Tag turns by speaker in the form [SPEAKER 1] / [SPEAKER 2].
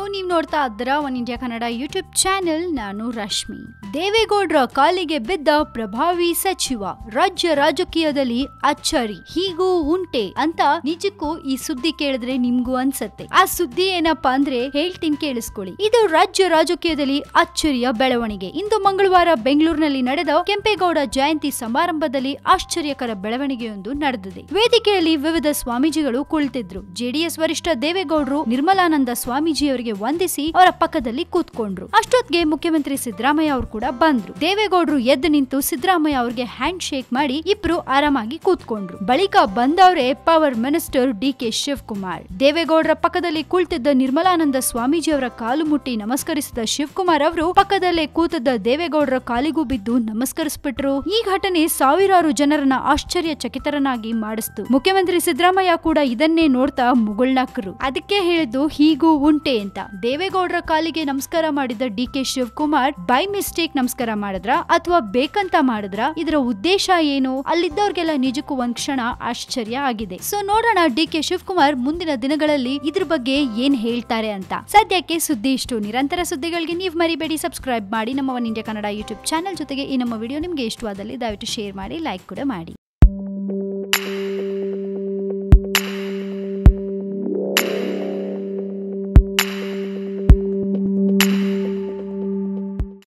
[SPEAKER 1] Hello ನೀವು ನೋಡ್ತಾ ಇದ್ದೀರಾ One India Kannada YouTube channel ನಾನು ರಶ್ಮಿ. ದೇವೇಗೌಡರ ಕಾಲಿಗೆ ಬಿದ್ದ ಪ್ರಭಾವಿ ಸಚಿವ, ರಾಜ್ಯ ರಾಜಕೀಯದಲ್ಲಿ ಅಚ್ಚರಿ, ಹೀಗೂ ಉಂಟೆ ಅಂತ ನಿಜಕ್ಕೂ ಈ ಸುದ್ದಿ ಕೇಳಿದ್ರೆ ನಿಮ್ಗೂ ಅನ್ಸತ್ತೆ. ಆ ಸುದ್ದಿ ಏನಪ್ಪಾ ಅಂದ್ರೆ ಹೇಳ್ತೀನಿ ಕೇಳಿಸ್ಕೊಳ್ಳಿ. ಇದು ರಾಜ್ಯ ರಾಜಕೀಯದಲ್ಲಿ ಅಚ್ಚರಿಯ ಬೆಳವಣಿಗೆ. ಇಂದು ಮಂಗಳವಾರ ಬೆಂಗಳೂರಿನಲ್ಲಿ ನಡೆದ ಕೆಂಪೇಗೌಡ ಜಯಂತಿ ಸಮಾರಂಭದಲ್ಲಿ ಆಶ್ಚರ್ಯಕರ ಬೆಳವಣಿಗೆಯೊಂದು ನಡೆದಿದೆ. ವೇದಿಕೆಯಲ್ಲಿ ವಿವಿಧ ಸ್ವಾಮೀಜಿಗಳು ಕುಳಿತಿದ್ರು. ಜೆಡಿಎಸ್ ವರಿಷ್ಠ ದೇವೇಗೌಡರು ನಿರ್ಮಲಾನಂದ ಸ್ವಾಮೀಜಿ ಅವರಿಗೆ ವಂದಿಸಿ ಅವರ ಪಕ್ಕದಲ್ಲಿ ಕೂತ್ಕೊಂಡ್ರು. ಅಷ್ಟೊತ್ತಿಗೆ ಮುಖ್ಯಮಂತ್ರಿ ಸಿದ್ದರಾಮಯ್ಯ ಅವರು ಕೂಡ ಬಂದ್ರು. ದೇವೇಗೌಡರು ಎದ್ದು ನಿಂತು ಸಿದ್ದರಾಮಯ್ಯ ಅವರಿಗೆ ಹ್ಯಾಂಡ್ ಶೇಕ್ ಮಾಡಿ ಇಬ್ರು ಆರಾಮಾಗಿ ಕೂತ್ಕೊಂಡ್ರು. ಬಳಿಕ ಬಂದವರೇ power minister D K Shivakumar. ದೇವೇಗೌಡರ ಪಕ್ಕದಲ್ಲಿ ಕುಳಿತಿದ್ದ ನಿರ್ಮಲಾನಂದ ಸ್ವಾಮೀಜಿ ಅವರ ಕಾಲು ಮುಟ್ಟಿ ನಮಸ್ಕರಿಸಿದ ಶಿವಕುಮಾರ್ ಅವರು ಪಕ್ಕದಲ್ಲೇ ಕೂತಿದ್ದ ದೇವೇಗೌಡರ ಕಾಲಿಗೂ ಬಿದ್ದು ನಮಸ್ಕರಿಸ್ಬಿಟ್ರು. ಈ ಘಟನೆ ಸಾವಿರಾರು ಜನರನ್ನ ಆಶ್ಚರ್ಯ ಚಕಿತರನಾಗಿ ಮಾಡಿಸ್ತು. ಮುಖ್ಯಮಂತ್ರಿ ಸಿದ್ದರಾಮಯ್ಯ ಕೂಡ ಇದನ್ನೇ ನೋಡ್ತಾ ಮುಗುಳ್ನಾಕರು. ಅದಕ್ಕೆ ಹೇಳಿದ್ದು ಹೀಗೂ ಉಂಟೆ ಅಂತ. ದೇವೇಗೌಡರ ಕಾಲಿಗೆ ನಮಸ್ಕಾರ ಮಾಡಿದ D K Shivakumar by mistake ನಮಸ್ಕಾರ ಮಾಡಿದ್ರ? ಅಥವಾ ಬೇಕಂತ ಮಾಡಿದ್ರ? ಇದರ ಉದ್ದೇಶ ಏನು? ಅಲ್ಲಿದ್ದವ್ರಿಗೆಲ್ಲ ನಿಜಕ್ಕೂ ಒಂದ್ ಕ್ಷಣ ಆಶ್ಚರ್ಯ ಆಗಿದೆ. ಸೊ ನೋಡೋಣ ಡಿ ಕೆ ಶಿವಕುಮಾರ್ ಮುಂದಿನ ದಿನಗಳಲ್ಲಿ ಇದ್ರ ಬಗ್ಗೆ ಏನ್ ಹೇಳ್ತಾರೆ ಅಂತ. ಸದ್ಯಕ್ಕೆ ಸುದ್ದಿ ಇಷ್ಟು. ನಿರಂತರ ಸುದ್ದಿಗಳಿಗೆ ನೀವು ಮರಿಬೇಡಿ. ಸಬ್ಸ್ಕ್ರೈಬ್ ಮಾಡಿ ನಮ್ಮ One India Kannada YouTube channel ಜೊತೆಗೆ ಈ ನಮ್ಮ ವಿಡಿಯೋ ನಿಮ್ಗೆ ಇಷ್ಟವಾದಲ್ಲಿ ದಯವಿಟ್ಟು ಶೇರ್ ಮಾಡಿ ಲೈಕ್ ಕೂಡ ಮಾಡಿ.